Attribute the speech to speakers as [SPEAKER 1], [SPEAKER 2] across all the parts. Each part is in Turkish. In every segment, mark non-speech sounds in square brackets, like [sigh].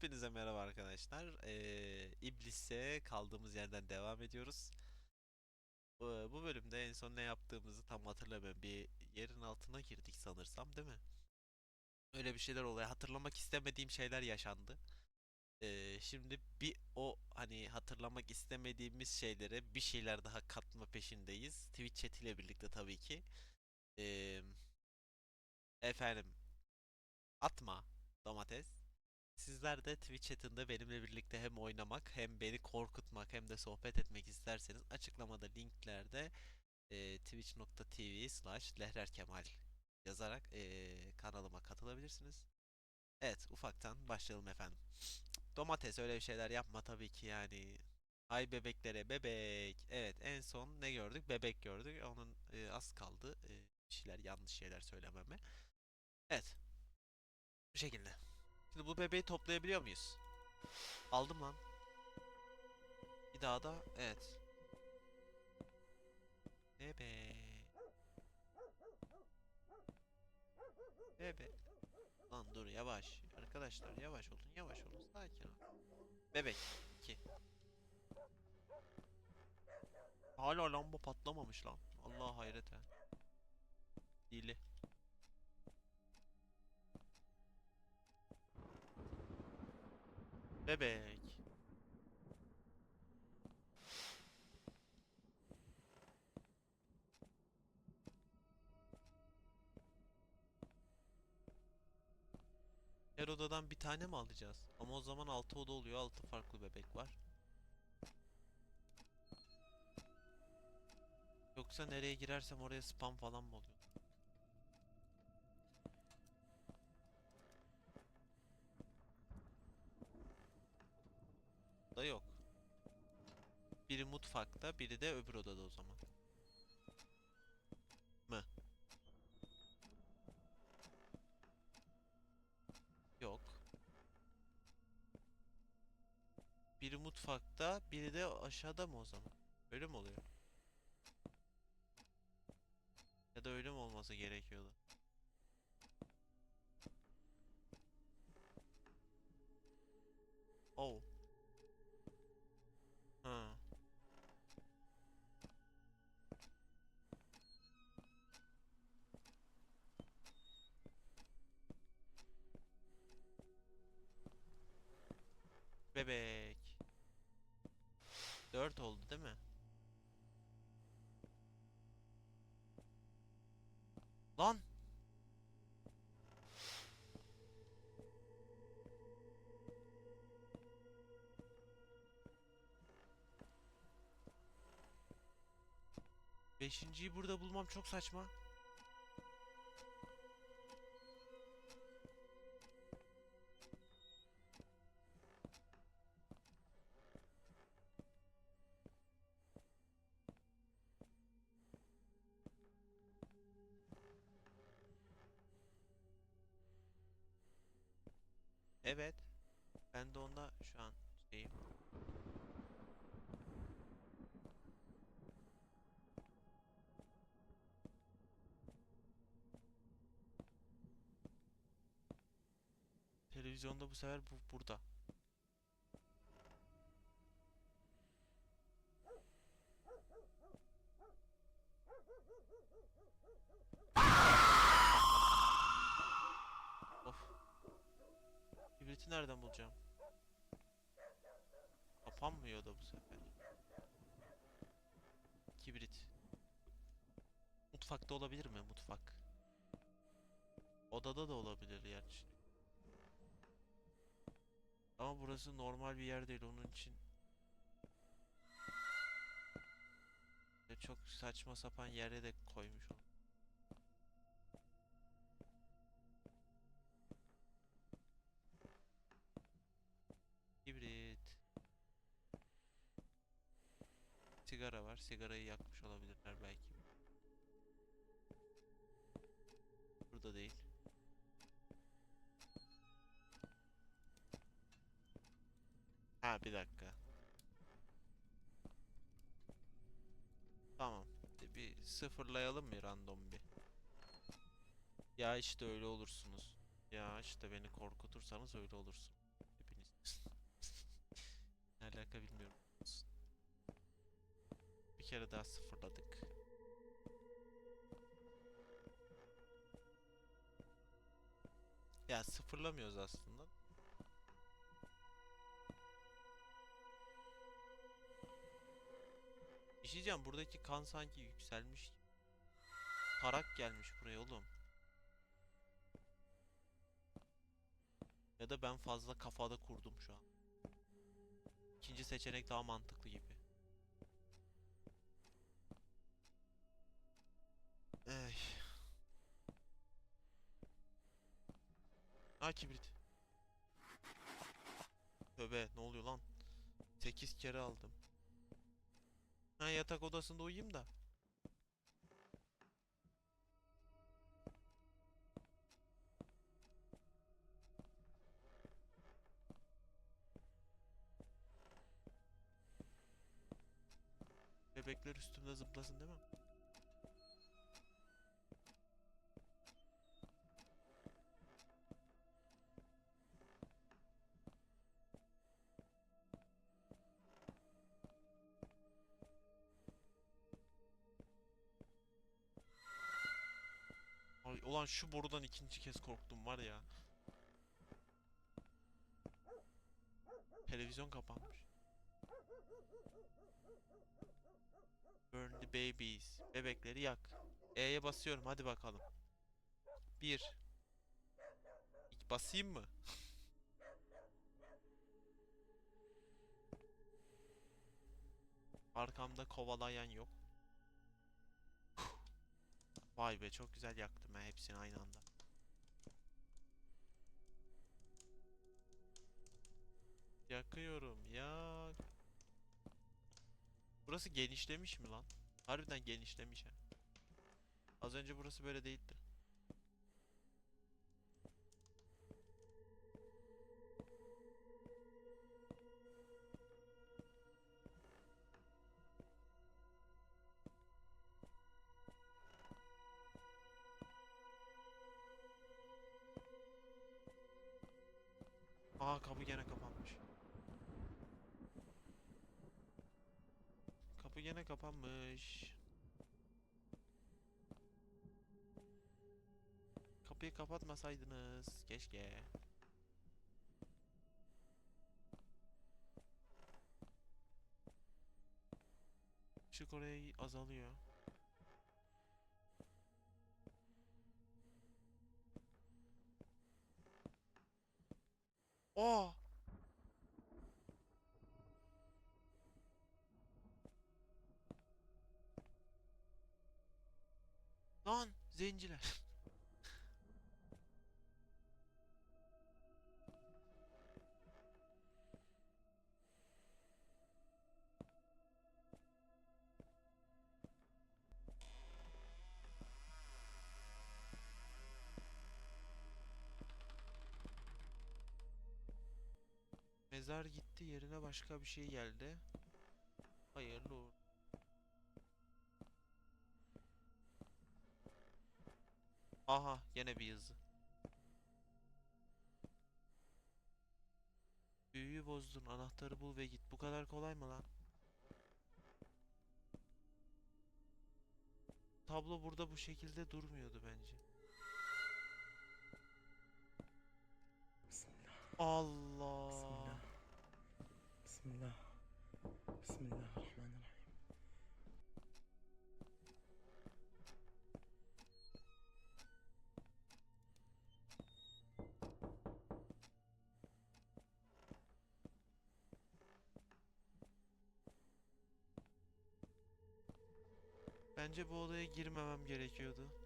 [SPEAKER 1] Hepinize merhaba arkadaşlar. Ee, İblis'e kaldığımız yerden devam ediyoruz. Bu, bu bölümde en son ne yaptığımızı tam hatırlamıyorum. Bir yerin altına girdik sanırsam, değil mi? Öyle bir şeyler oluyor. Hatırlamak istemediğim şeyler yaşandı. Ee, şimdi bir o hani hatırlamak istemediğimiz şeylere bir şeyler daha katma peşindeyiz. Twitch chat ile birlikte tabii ki. Ee, efendim atma domates. Sizler de Twitch chatinde benimle birlikte hem oynamak hem beni korkutmak hem de sohbet etmek isterseniz açıklamada linklerde e, twitch.tv slash lehrerkemal yazarak e, kanalıma katılabilirsiniz. Evet ufaktan başlayalım efendim. Domates öyle bir şeyler yapma tabii ki yani. Ay bebeklere bebek. Evet en son ne gördük? Bebek gördük. Onun e, az kaldı. E, şeyler yanlış şeyler söylememe. Evet. Bu şekilde. Şimdi bu bebeği toplayabiliyor muyuz? Aldım lan. Bir daha da evet. Bebe. Bebe. Lan dur yavaş. Arkadaşlar yavaş olun yavaş olun. Sakin ol. Bebek. 2. Hala lamba patlamamış lan. Allah hayret ha. Dili. Bebek. Her odadan bir tane mi alacağız? Ama o zaman 6 oda oluyor. 6 farklı bebek var. Yoksa nereye girersem oraya spam falan mı oluyor? Mutfakta, biri de öbür odada o zaman. Mı? Yok. Biri mutfakta, biri de aşağıda mı o zaman? Öyle mi oluyor? Ya da öyle mi olması gerekiyordu? Oh. Lan! Beşinciyi burada bulmam çok saçma. Evet. Ben de onda şu an şeyim. Televizyonda bu sefer bu burada. Nereden bulacağım? Kapanmıyor da bu sefer. Kibrit. Mutfakta olabilir mi? Mutfak. Odada da olabilir gerçi. Ama burası normal bir yer değil onun için. Çok saçma sapan yere de koymuş onu. Sigara var. Sigarayı yakmış olabilirler belki. Burada değil. Ha bir dakika. Tamam. Bir sıfırlayalım mı random bir? Ya işte öyle olursunuz. Ya işte beni korkutursanız öyle olursun. Hepiniz. [laughs] alaka bilmiyorum. Kere daha sıfırladık. Ya sıfırlamıyoruz aslında. Bir şey buradaki kan sanki yükselmiş. Tarak gelmiş buraya oğlum. Ya da ben fazla kafada kurdum şu an. İkinci seçenek daha mantıklı gibi. Ey. Ha kibrit. Tövbe ne oluyor lan? 8 kere aldım. Ha yatak odasında uyuyayım da. Bebekler üstümde zıplasın değil mi? Ulan şu borudan ikinci kez korktum var ya. Televizyon kapanmış. Burn the babies. Bebekleri yak. E'ye basıyorum hadi bakalım. Bir. İki- Basayım mı? [laughs] Arkamda kovalayan yok. Vay be çok güzel yaktım ben hepsini aynı anda. Yakıyorum yak. Burası genişlemiş mi lan? Harbiden genişlemiş ha. Az önce burası böyle değildi. Aa kapı gene kapanmış. Kapı gene kapanmış. Kapıyı kapatmasaydınız keşke. Işık oraya azalıyor. Zenciler. Mezar gitti yerine başka bir şey geldi. Hayırlı uğurlu. Aha yine bir yazı. Büyüyü bozdun anahtarı bul ve git. Bu kadar kolay mı lan? Tablo burada bu şekilde durmuyordu bence.
[SPEAKER 2] Bismillah.
[SPEAKER 1] Allah.
[SPEAKER 2] Bismillah. Bismillah.
[SPEAKER 1] Bence bu odaya girmemem gerekiyordu.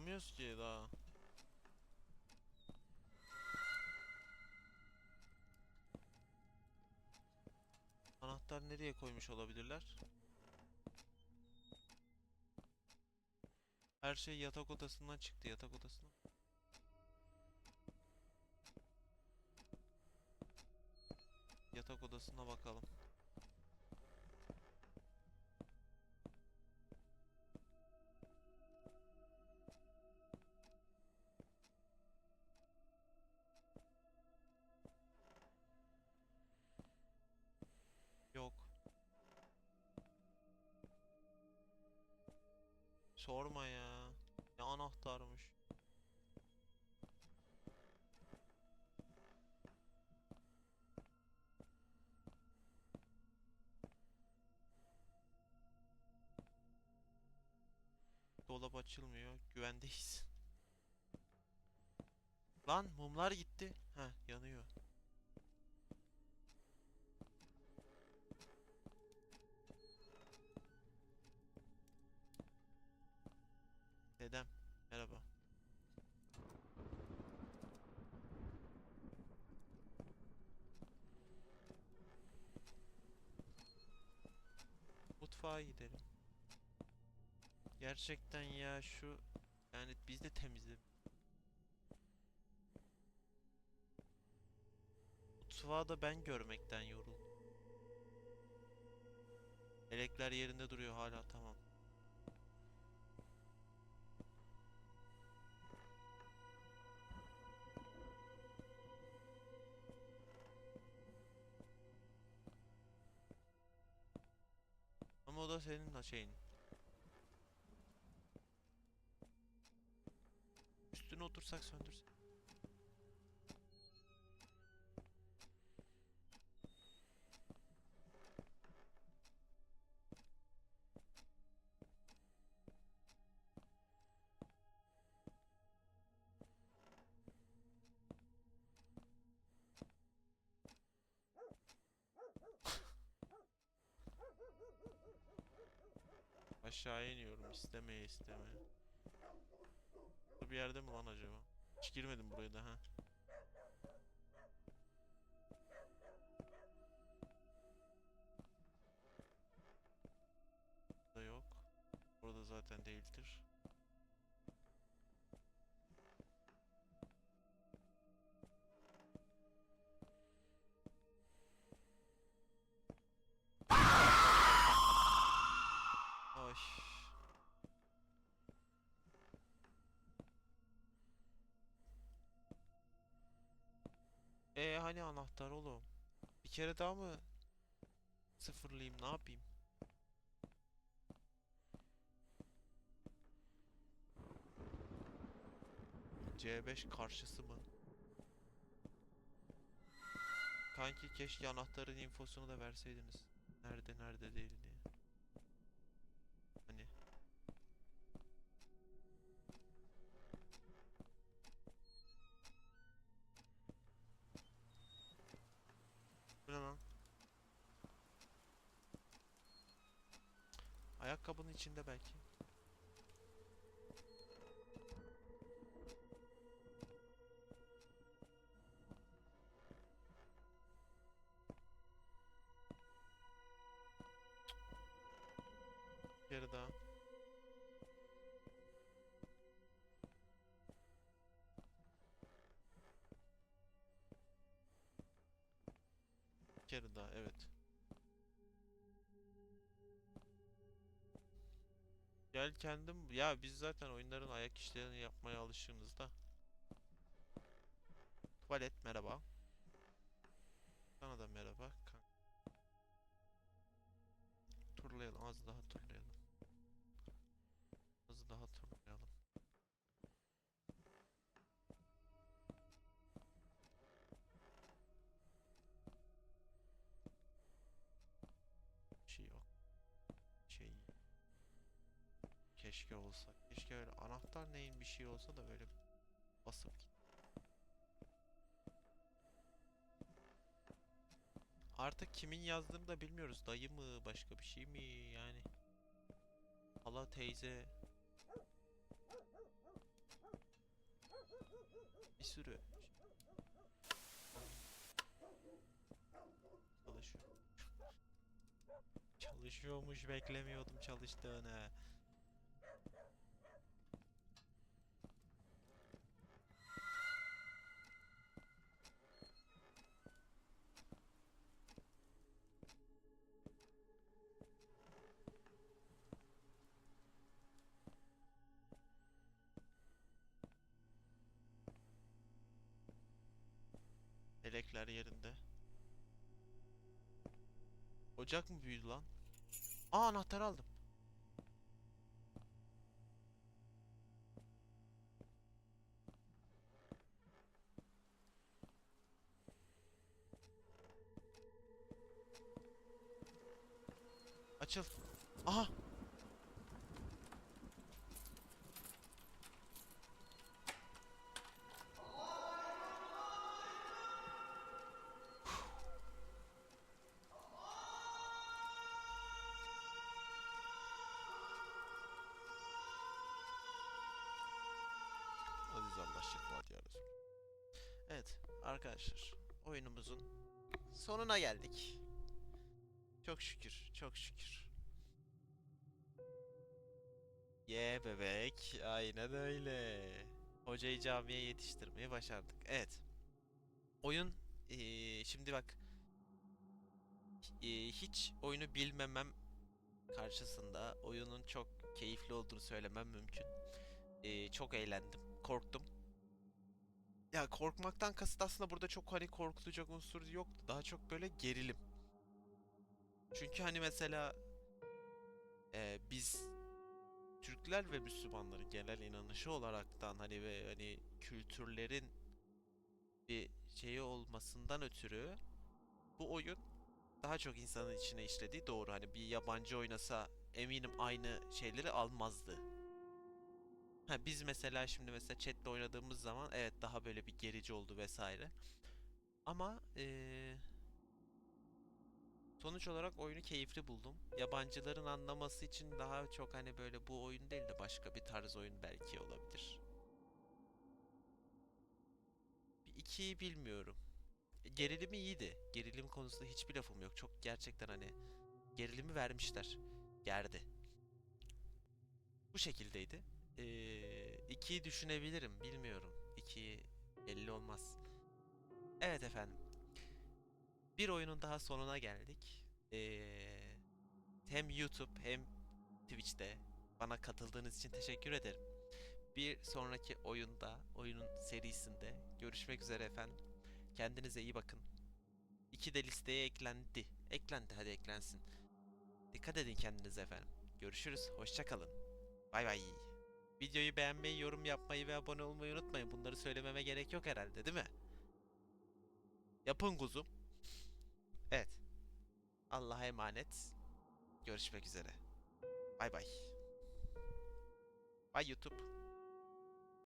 [SPEAKER 1] Bulamıyoruz ki daha. Anahtar nereye koymuş olabilirler? Her şey yatak odasından çıktı. Yatak odasına. Yatak odasına bakalım. Sorma ya. Ne anahtarmış. Dolap açılmıyor. Güvendeyiz. Lan mumlar gitti. Ha yanıyor. Gidelim. Gerçekten ya şu yani biz de temizle. Mutfağı da ben görmekten yoruldum. Elekler yerinde duruyor hala tamam. Ama o da senin şeyin. Üstüne otursak söndürsek. Aşağıya iniyorum istemeye istemeye. Bir yerde mi lan acaba? Hiç girmedim buraya da ha. Burada yok. Burada zaten değildir. Hani anahtar oğlum? Bir kere daha mı sıfırlayayım ne yapayım? C5 karşısı mı? Kanki keşke anahtarın infosunu da verseydiniz. Nerede nerede değil diye. İçinde belki. Kere daha. Kere daha evet. Gel kendim ya biz zaten oyunların ayak işlerini yapmaya alışığımız da. Tuvalet merhaba. Sana da merhaba. Turlayalım az daha turlayalım. Keşke olsa. Keşke öyle anahtar neyin bir şey olsa da böyle basıp git. Artık kimin yazdığını da bilmiyoruz. Dayı mı, başka bir şey mi yani? Hala teyze. Bir sürü. Çalışıyor. Çalışıyormuş beklemiyordum çalıştığını. Ocak mı büyüdü lan? Aa anahtar aldım. Açıl. Aha. Şifa diyoruz. Evet arkadaşlar oyunumuzun sonuna geldik. Çok şükür, çok şükür. Ye bebek, aynen öyle. Hocayı camiye yetiştirmeyi başardık. Evet. Oyun eee, şimdi bak eee, hiç oyunu bilmemem karşısında oyunun çok keyifli olduğunu söylemem mümkün. Eee, çok eğlendim, korktum. Ya korkmaktan kasıt aslında burada çok hani korkulacak unsur yoktu. Daha çok böyle gerilim. Çünkü hani mesela e, biz Türkler ve Müslümanların genel inanışı olaraktan hani ve hani kültürlerin bir şeyi olmasından ötürü bu oyun daha çok insanın içine işlediği doğru. Hani bir yabancı oynasa eminim aynı şeyleri almazdı. Ha biz mesela şimdi mesela chatle oynadığımız zaman evet daha böyle bir gerici oldu vesaire. Ama eee Sonuç olarak oyunu keyifli buldum. Yabancıların anlaması için daha çok hani böyle bu oyun değil de başka bir tarz oyun belki olabilir. İkiyi bilmiyorum. Gerilimi iyiydi. Gerilim konusunda hiçbir lafım yok. Çok gerçekten hani gerilimi vermişler. Gerdi. Bu şekildeydi. Ee, ikiyi düşünebilirim. Bilmiyorum. İkiyi belli olmaz. Evet efendim. Bir oyunun daha sonuna geldik. Ee, hem YouTube hem Twitch'te bana katıldığınız için teşekkür ederim. Bir sonraki oyunda, oyunun serisinde görüşmek üzere efendim. Kendinize iyi bakın. İki de listeye eklendi. Eklendi hadi eklensin. Dikkat edin kendinize efendim. Görüşürüz. Hoşça kalın. Bay bay. Videoyu beğenmeyi, yorum yapmayı ve abone olmayı unutmayın. Bunları söylememe gerek yok herhalde değil mi? Yapın kuzum. Evet. Allah'a emanet. Görüşmek üzere. Bay bay. Bay YouTube.